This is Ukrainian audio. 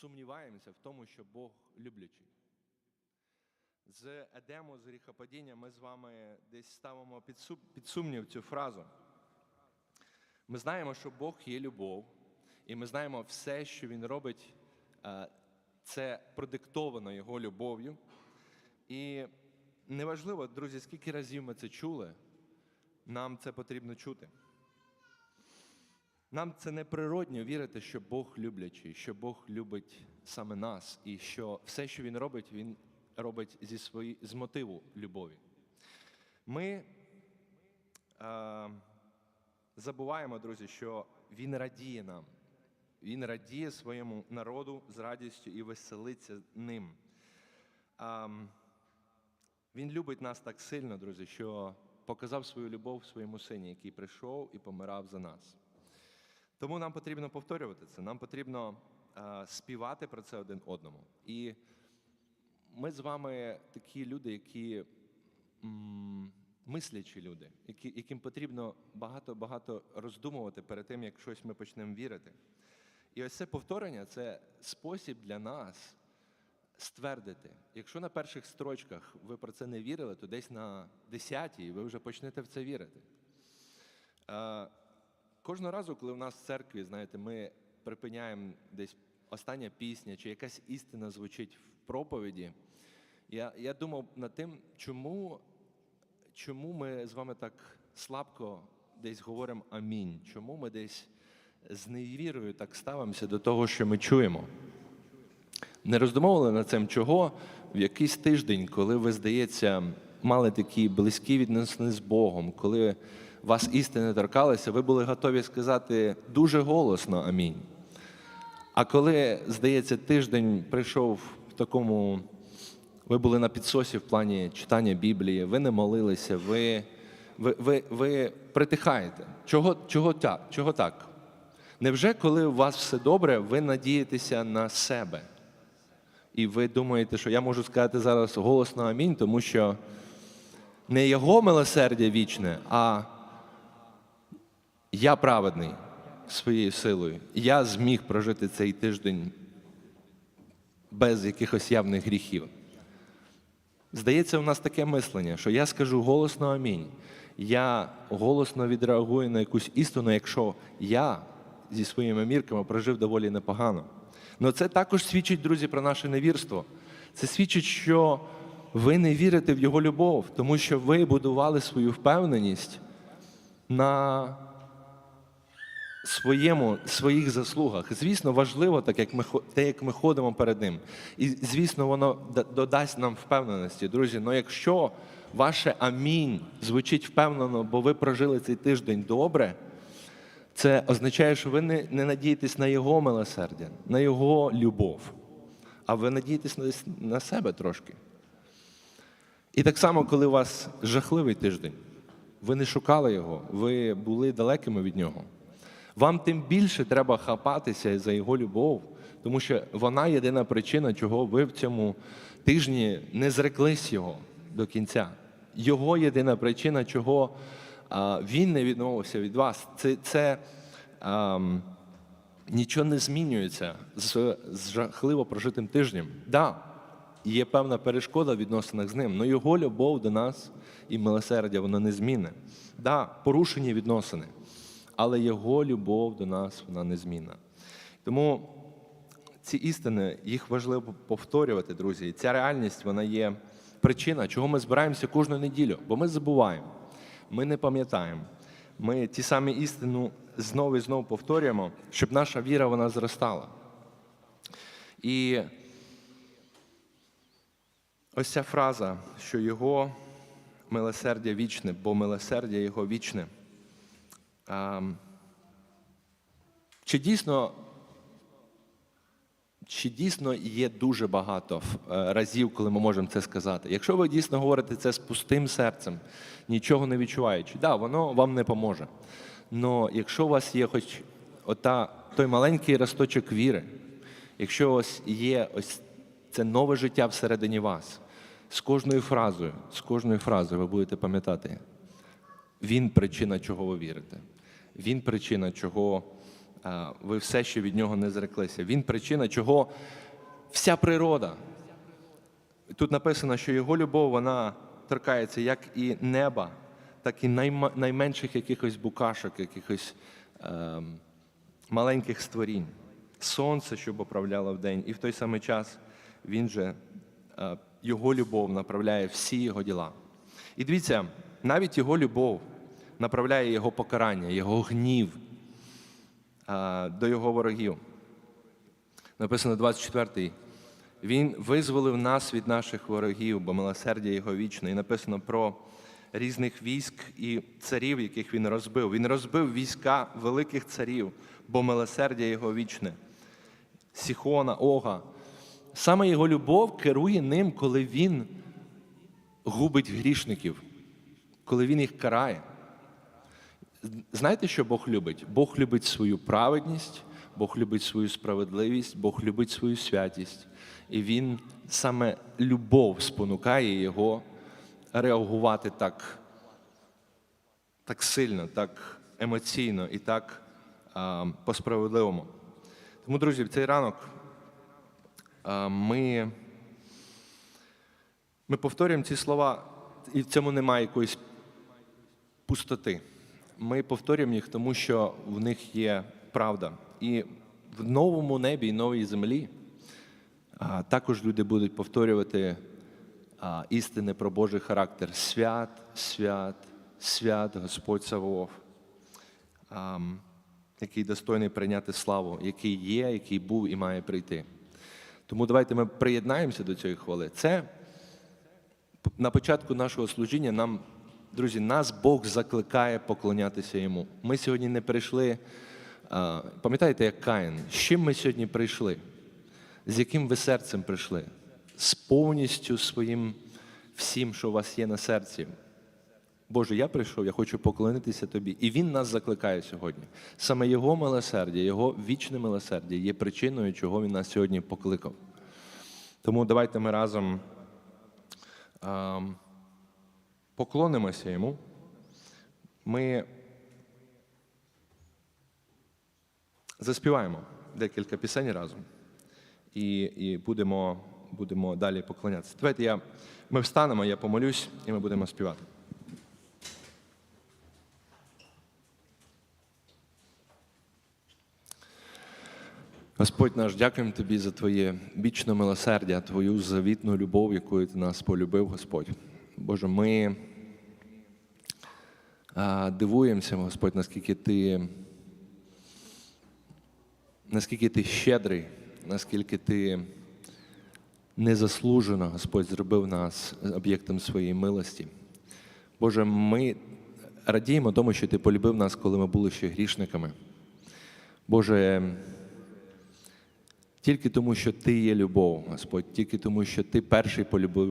сумніваємося в тому, що Бог люблячий. З Едему, з гріхопадіння ми з вами десь ставимо під, сумнів цю фразу. Ми знаємо, що Бог є любов, і ми знаємо все, що Він робить, е, це продиктовано Його любов'ю. І неважливо, друзі, скільки разів ми це чули, нам це потрібно чути. Нам це неприродньо вірити, що Бог люблячий, що Бог любить саме нас, і що все, що Він робить, Він робить зі свої, з мотиву любові. Ми е, забуваємо, друзі, що Він радіє нам. Він радіє своєму народу з радістю і веселиться ним. Ам, він любить нас так сильно, друзі, що показав свою любов своєму сині, який прийшов і помирав за нас. Тому нам потрібно повторювати це. Нам потрібно е, співати про це один одному. І ми з вами такі люди, які мислячі люди, які, яким потрібно багато-багато роздумувати перед тим, як щось ми почнемо вірити. І ось це повторення це спосіб для нас ствердити. Якщо на перших строчках ви про це не вірили, то десь на десятій ви вже почнете в це вірити. Кожного разу, коли в нас в церкві, знаєте, ми припиняємо десь остання пісня чи якась істина звучить в проповіді, я, я думав над тим, чому, чому ми з вами так слабко десь говоримо амінь, чому ми десь з невірою так ставимося до того, що ми чуємо. Не роздумовували над цим, чого в якийсь тиждень, коли ви, здається, мали такі близькі відносини з Богом, коли вас істини торкалися, ви були готові сказати дуже голосно амінь. А коли, здається, тиждень прийшов в такому, ви були на підсосі в плані читання Біблії, ви не молилися, ви, ви, ви, ви притихаєте. Чого, чого, так? чого так? Невже, коли у вас все добре, ви надієтеся на себе? І ви думаєте, що я можу сказати зараз голосно амінь, тому що не його милосердя вічне, а я праведний своєю силою. Я зміг прожити цей тиждень без якихось явних гріхів. Здається, у нас таке мислення, що я скажу голосно амінь. Я голосно відреагую на якусь істину, якщо я зі своїми мірками прожив доволі непогано. Але це також свідчить, друзі, про наше невірство. Це свідчить, що ви не вірите в Його любов, тому що ви будували свою впевненість на своєму, своїх заслугах. Звісно, важливо, так як ми, те, як ми ходимо перед ним. І, звісно, воно додасть нам впевненості. Друзі, але якщо ваше амінь звучить впевнено, бо ви прожили цей тиждень добре, це означає, що ви не, не надієтесь на Його милосердя, на Його любов, а ви надієтесь на, на себе трошки. І так само, коли у вас жахливий тиждень, ви не шукали його, ви були далекими від нього. Вам тим більше треба хапатися за його любов, тому що вона єдина причина, чого ви в цьому тижні не зреклись його до кінця. Його єдина причина, чого а, він не відмовився від вас. Це, це ам, нічого не змінюється з, з жахливо прожитим тижнем. Да, є певна перешкода в відносинах з ним, але його любов до нас і милосердя воно не змінне. Да, порушені відносини, але його любов до нас вона незмінна. Тому ці істини їх важливо повторювати, друзі. І ця реальність вона є причина, чого ми збираємося кожну неділю, бо ми забуваємо, ми не пам'ятаємо. Ми ті самі істини знову і знову повторюємо, щоб наша віра вона зростала. І ось ця фраза, що його милосердя вічне, бо милосердя його вічне. А, чи дійсно чи дійсно є дуже багато е, разів, коли ми можемо це сказати? Якщо ви дійсно говорите це з пустим серцем, нічого не відчуваючи, да, воно вам не поможе. Але якщо у вас є хоч ота, той маленький росточок віри, якщо вас є ось це нове життя всередині вас, з кожною фразою, з кожною фразою ви будете пам'ятати, він причина, чого ви вірите. Він причина, чого ви все ще від нього не зреклися. Він причина, чого вся природа. Тут написано, що його любов вона торкається як і неба, так і найменших якихось букашок, якихось ем, маленьких створінь. Сонце, щоб оправляло вдень, і в той самий час він же, е, його любов направляє всі його діла. І дивіться, навіть його любов направляє його покарання, його гнів до його ворогів. Написано 24-й. Він визволив нас від наших ворогів, бо милосердя його вічне. І написано про різних військ і царів, яких він розбив. Він розбив війська великих царів, бо милосердя його вічне. Сіхона, Ога. Саме його любов керує ним, коли він губить грішників, коли він їх карає. Знаєте, що Бог любить? Бог любить свою праведність, Бог любить свою справедливість, Бог любить свою святість. І Він саме любов спонукає його реагувати так, так сильно, так емоційно і так а, по-справедливому. Тому, друзі, в цей ранок а, ми, ми повторюємо ці слова, і в цьому немає якоїсь пустоти. Ми повторюємо їх, тому що в них є правда. І в новому небі і новій землі також люди будуть повторювати істини про Божий характер. Свят, свят, свят, Господь Савов, який достойний прийняти славу, який є, який був і має прийти. Тому давайте ми приєднаємося до цієї хвали. Це на початку нашого служіння нам, друзі, нас Бог закликає поклонятися йому. Ми сьогодні не прийшли. Пам'ятаєте, як Каїн? З чим ми сьогодні прийшли? З яким ви серцем прийшли? З повністю своїм всім, що у вас є на серці. Боже, я прийшов, я хочу поклонитися тобі. І Він нас закликає сьогодні. Саме Його милосердя, Його вічне милосердя є причиною, чого Він нас сьогодні покликав. Тому давайте ми разом а, поклонимося йому. Ми заспіваємо декілька пісень разом і, і будемо, будемо далі поклонятися. Давайте я, ми встанемо, я помолюсь, і ми будемо співати. Господь наш, дякуємо Тобі за Твоє вічне милосердя, Твою завітну любов, якою Ти нас полюбив, Господь. Боже, ми дивуємося, Господь, наскільки Ти, наскільки Ти щедрий, наскільки Ти незаслужено, Господь, зробив нас об'єктом своєї милості. Боже, ми радіємо тому, що Ти полюбив нас, коли ми були ще грішниками. Боже, тільки тому, що Ти є любов, Господь, тільки тому, що Ти перший полюбив